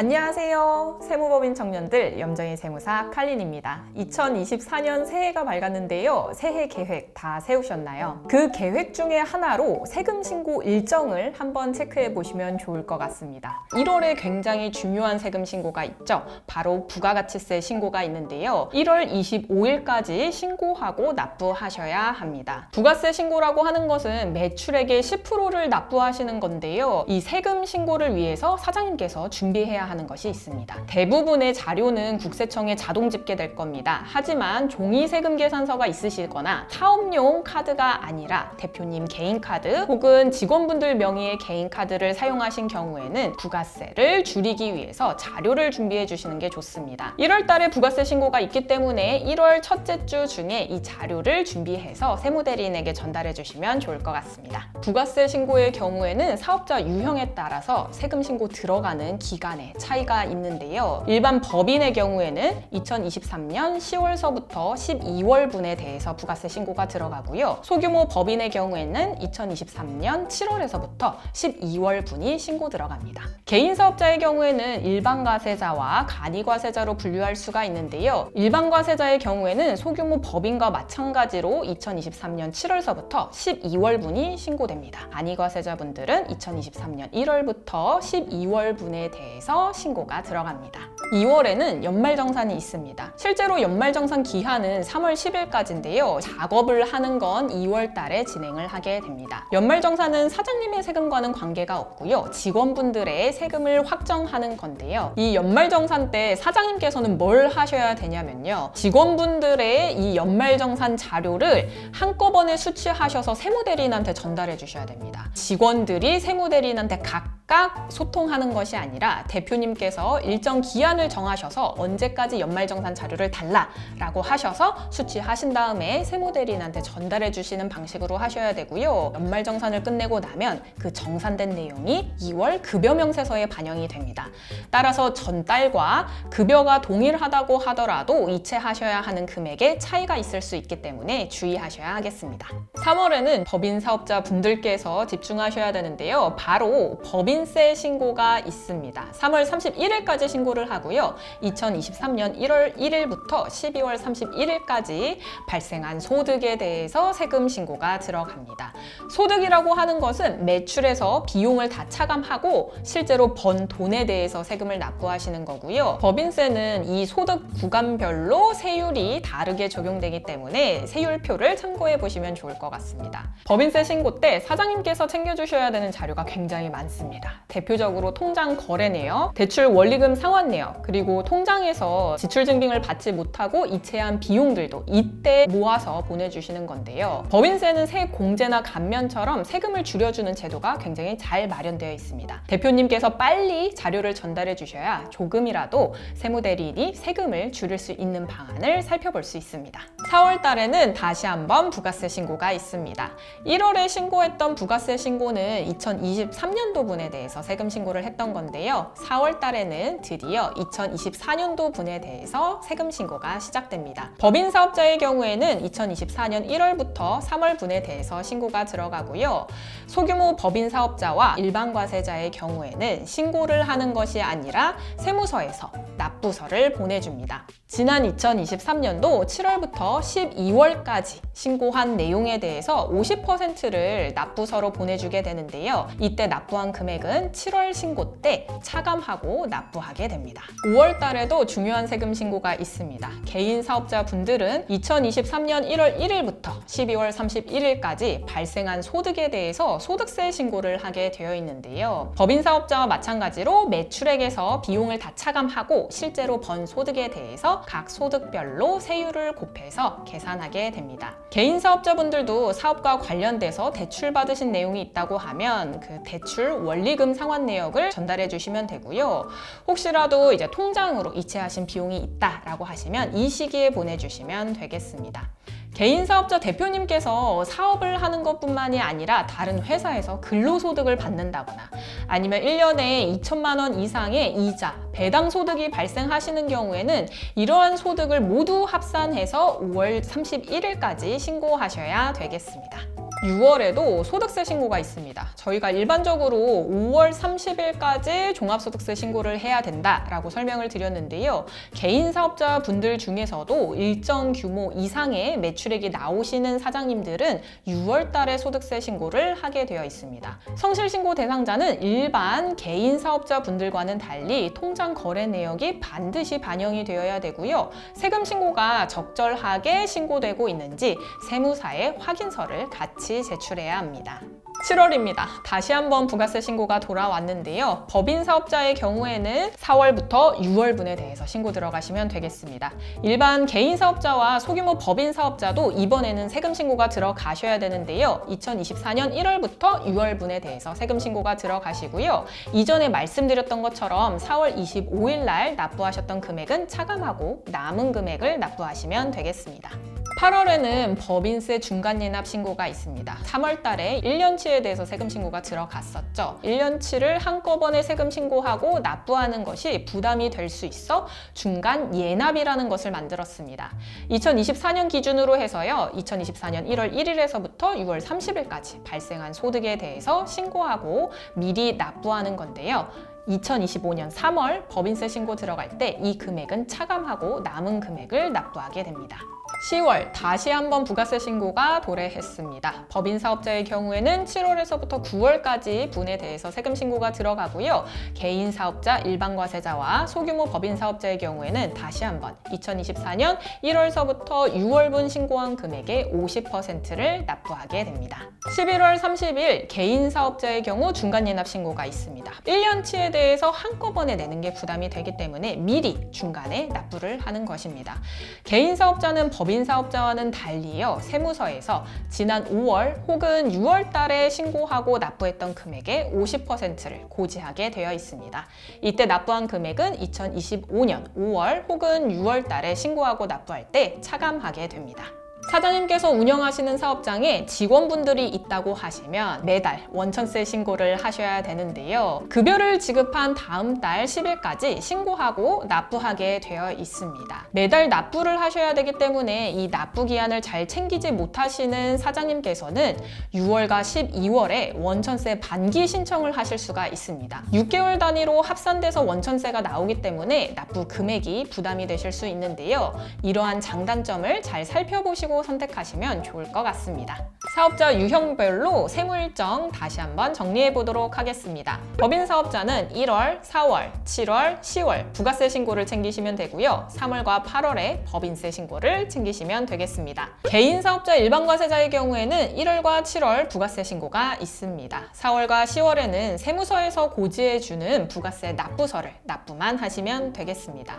안녕하세요. 세무법인 청년들 염정희 세무사 칼린입니다. 2024년 새해가 밝았는데요. 새해 계획 다 세우셨나요? 그 계획 중에 하나로 세금 신고 일정을 한번 체크해 보시면 좋을 것 같습니다. 1월에 굉장히 중요한 세금 신고가 있죠. 바로 부가가치세 신고가 있는데요. 1월 25일까지 신고하고 납부하셔야 합니다. 부가세 신고라고 하는 것은 매출액의 10%를 납부하시는 건데요. 이 세금 신고를 위해서 사장님께서 준비해야 하는 것이 있습니다. 대부분의 자료는 국세청에 자동 집계될 겁니다. 하지만 종이 세금 계산서가 있으시거나 사업용 카드가 아니라 대표님 개인 카드 혹은 직원분들 명의의 개인 카드를 사용하신 경우에는 부가세를 줄이기 위해서 자료를 준비해 주시는 게 좋습니다. 1월 달에 부가세 신고가 있기 때문에 1월 첫째 주 중에 이 자료를 준비해서 세무대리인에게 전달해 주시면 좋을 것 같습니다. 부가세 신고의 경우에는 사업자 유형에 따라서 세금 신고 들어가는 기간에 차이가 있는데요. 일반 법인의 경우에는 2023년 10월서부터 12월분에 대해서 부가세 신고가 들어가고요. 소규모 법인의 경우에는 2023년 7월에서부터 12월분이 신고 들어갑니다. 개인 사업자의 경우에는 일반 과세자와 간이 과세자로 분류할 수가 있는데요. 일반 과세자의 경우에는 소규모 법인과 마찬가지로 2023년 7월서부터 12월분이 신고됩니다. 간이 과세자분들은 2023년 1월부터 12월분에 대해서 신고가 들어갑니다. 2월에는 연말정산이 있습니다. 실제로 연말정산 기한은 3월 10일까지인데요. 작업을 하는 건 2월 달에 진행을 하게 됩니다. 연말정산은 사장님의 세금과는 관계가 없고요. 직원분들의 세금을 확정하는 건데요. 이 연말정산 때 사장님께서는 뭘 하셔야 되냐면요. 직원분들의 이 연말정산 자료를 한꺼번에 수취하셔서 세무대리인한테 전달해 주셔야 됩니다. 직원들이 세무대리인한테 각 각 소통하는 것이 아니라 대표님께서 일정 기한을 정하셔서 언제까지 연말정산 자료를 달라라고 하셔서 수취하신 다음에 세무대리인한테 전달해 주시는 방식으로 하셔야 되고요. 연말정산을 끝내고 나면 그 정산된 내용이 2월 급여 명세서에 반영이 됩니다. 따라서 전달과 급여가 동일하다고 하더라도 이체하셔야 하는 금액에 차이가 있을 수 있기 때문에 주의하셔야 하겠습니다. 3월에는 법인 사업자 분들께서 집중하셔야 되는데요. 바로 법인 세 신고가 있습니다. 3월 31일까지 신고를 하고요. 2023년 1월 1일부터 12월 31일까지 발생한 소득에 대해서 세금 신고가 들어갑니다. 소득이라고 하는 것은 매출에서 비용을 다 차감하고 실제로 번 돈에 대해서 세금을 납부하시는 거고요. 법인세는 이 소득 구간별로 세율이 다르게 적용되기 때문에 세율표를 참고해 보시면 좋을 것 같습니다. 법인세 신고 때 사장님께서 챙겨주셔야 되는 자료가 굉장히 많습니다. 대표적으로 통장 거래 내역, 대출 원리금 상환 내역, 그리고 통장에서 지출 증빙을 받지 못하고 이체한 비용들도 이때 모아서 보내주시는 건데요. 법인세는 세액 공제나 감면처럼 세금을 줄여주는 제도가 굉장히 잘 마련되어 있습니다. 대표님께서 빨리 자료를 전달해 주셔야 조금이라도 세무대리인이 세금을 줄일 수 있는 방안을 살펴볼 수 있습니다. 4월 달에는 다시 한번 부가세 신고가 있습니다. 1월에 신고했던 부가세 신고는 2023년도 분에 대해 서 세금 신고를 했던 건데요. 4월 달에는 드디어 2024년도 분에 대해서 세금 신고가 시작됩니다. 법인 사업자의 경우에는 2024년 1월부터 3월 분에 대해서 신고가 들어가고요. 소규모 법인 사업자와 일반 과세자의 경우에는 신고를 하는 것이 아니라 세무서에서 납부서를 보내줍니다. 지난 2023년도 7월부터 12월까지 신고한 내용에 대해서 50%를 납부서로 보내주게 되는데요. 이때 납부한 금액은 7월 신고 때 차감하고 납부하게 됩니다. 5월 달에도 중요한 세금 신고가 있습니다. 개인 사업자 분들은 2023년 1월 1일부터 12월 31일까지 발생한 소득에 대해서 소득세 신고를 하게 되어 있는데요. 법인 사업자와 마찬가지로 매출액에서 비용을 다 차감하고 실제로 번 소득에 대해서 각 소득별로 세율을 곱해서 계산하게 됩니다. 개인 사업자분들도 사업과 관련돼서 대출 받으신 내용이 있다고 하면 그 대출 원리 금 상환 내역을 전달해 주시면 되고요. 혹시라도 이제 통장으로 이체하신 비용이 있다라고 하시면 이 시기에 보내주시면 되겠습니다. 개인 사업자 대표님께서 사업을 하는 것뿐만이 아니라 다른 회사에서 근로소득을 받는다거나 아니면 1년에 2천만 원 이상의 이자, 배당 소득이 발생하시는 경우에는 이러한 소득을 모두 합산해서 5월 31일까지 신고하셔야 되겠습니다. 6월에도 소득세 신고가 있습니다. 저희가 일반적으로 5월 30일까지 종합소득세 신고를 해야 된다라고 설명을 드렸는데요. 개인 사업자 분들 중에서도 일정 규모 이상의 매출액이 나오시는 사장님들은 6월 달에 소득세 신고를 하게 되어 있습니다. 성실 신고 대상자는 일반 개인 사업자 분들과는 달리 통장 거래 내역이 반드시 반영이 되어야 되고요. 세금 신고가 적절하게 신고되고 있는지 세무사에 확인서를 같이 제출해야 합니다. 7월입니다. 다시 한번 부가세 신고가 돌아왔는데요. 법인 사업자의 경우에는 4월부터 6월분에 대해서 신고 들어가시면 되겠습니다. 일반 개인 사업자와 소규모 법인 사업자도 이번에는 세금 신고가 들어가셔야 되는데요. 2024년 1월부터 6월분에 대해서 세금 신고가 들어가시고요. 이전에 말씀드렸던 것처럼 4월 25일 날 납부하셨던 금액은 차감하고 남은 금액을 납부하시면 되겠습니다. 8월에는 법인세 중간예납 신고가 있습니다. 3월 달에 1년치에 대해서 세금 신고가 들어갔었죠. 1년치를 한꺼번에 세금 신고하고 납부하는 것이 부담이 될 수 있어 중간 예납이라는 것을 만들었습니다. 2024년 기준으로 해서요. 2024년 1월 1일에서부터 6월 30일까지 발생한 소득에 대해서 신고하고 미리 납부하는 건데요. 2025년 3월 법인세 신고 들어갈 때 이 금액은 차감하고 남은 금액을 납부하게 됩니다. 10월 다시 한번 부가세 신고가 도래했습니다. 법인 사업자의 경우에는 7월에서부터 9월까지 분에 대해서 세금 신고가 들어가고요. 개인 사업자, 일반 과세자와 소규모 법인 사업자의 경우에는 다시 한번 2024년 1월서부터 6월분 신고한 금액의 50%를 납부하게 됩니다. 11월 30일 개인 사업자의 경우 중간 예납 신고가 있습니다. 1년치에 대해서 한꺼번에 내는 게 부담이 되기 때문에 미리 중간에 납부를 하는 것입니다. 개인 사업자는 법인 사업자와는 달리요. 세무서에서 지난 5월 혹은 6월 달에 신고하고 납부했던 금액의 50%를 고지하게 되어 있습니다. 이때 납부한 금액은 2025년 5월 혹은 6월 달에 신고하고 납부할 때 차감하게 됩니다. 사장님께서 운영하시는 사업장에 직원분들이 있다고 하시면 매달 원천세 신고를 하셔야 되는데요. 급여를 지급한 다음 달 10일까지 신고하고 납부하게 되어 있습니다. 매달 납부를 하셔야 되기 때문에 이 납부 기한을 잘 챙기지 못하시는 사장님께서는 6월과 12월에 원천세 반기 신청을 하실 수가 있습니다. 6개월 단위로 합산돼서 원천세가 나오기 때문에 납부 금액이 부담이 되실 수 있는데요. 이러한 장단점을 잘 살펴보시고 선택하시면 좋을 것 같습니다. 사업자 유형별로 세무일정 다시 한번 정리해 보도록 하겠습니다. 법인 사업자는 1월, 4월, 7월, 10월 부가세 신고를 챙기시면 되고요. 3월과 8월에 법인세 신고를 챙기시면 되겠습니다. 개인 사업자 일반 과세자의 경우에는 1월과 7월 부가세 신고가 있습니다. 4월과 10월에는 세무서에서 고지해 주는 부가세 납부서를 납부만 하시면 되겠습니다.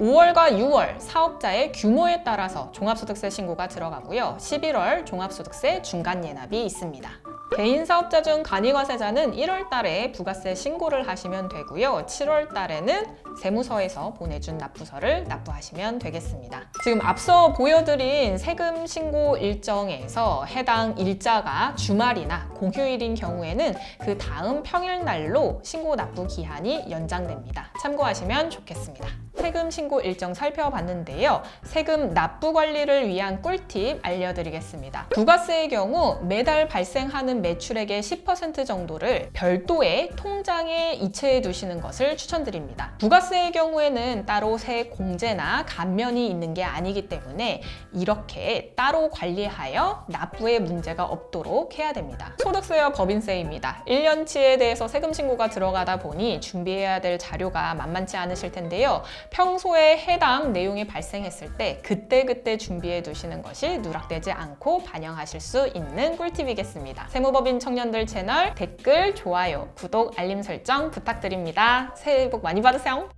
5월과 6월 사업자의 규모에 따라서 종합소득세 신고가 들어가고요. 11월 종합소득세 중간 예납이 있습니다. 개인 사업자 중 간이과세자는 1월 달에 부가세 신고를 하시면 되고요. 7월 달에는 세무서에서 보내준 납부서를 납부하시면 되겠습니다. 지금 앞서 보여드린 세금 신고 일정에서 해당 일자가 주말이나 공휴일인 경우에는 그 다음 평일날로 신고 납부 기한이 연장됩니다. 참고하시면 좋겠습니다. 세금 신고 일정 살펴봤는데요. 세금 납부 관리를 위한 꿀팁 알려드리겠습니다. 부가세의 경우 매달 발생하는 매출액의 10% 정도를 별도의 통장에 이체해 두시는 것을 추천드립니다. 부가세의 경우에는 따로 세 공제나 감면이 있는 게 아니기 때문에 이렇게 따로 관리하여 납부에 문제가 없도록 해야 됩니다. 소득세와 법인세입니다. 1년치에 대해서 세금 신고가 들어가다 보니 준비해야 될 자료가 만만치 않으실 텐데요. 평소에 해당 내용이 발생했을 때 그때그때 준비해 두시는 것이 누락되지 않고 반영하실 수 있는 꿀팁이겠습니다. 세무 법인 청년들 채널 댓글, 좋아요, 구독, 알림 설정 부탁드립니다. 새해 복 많이 받으세요.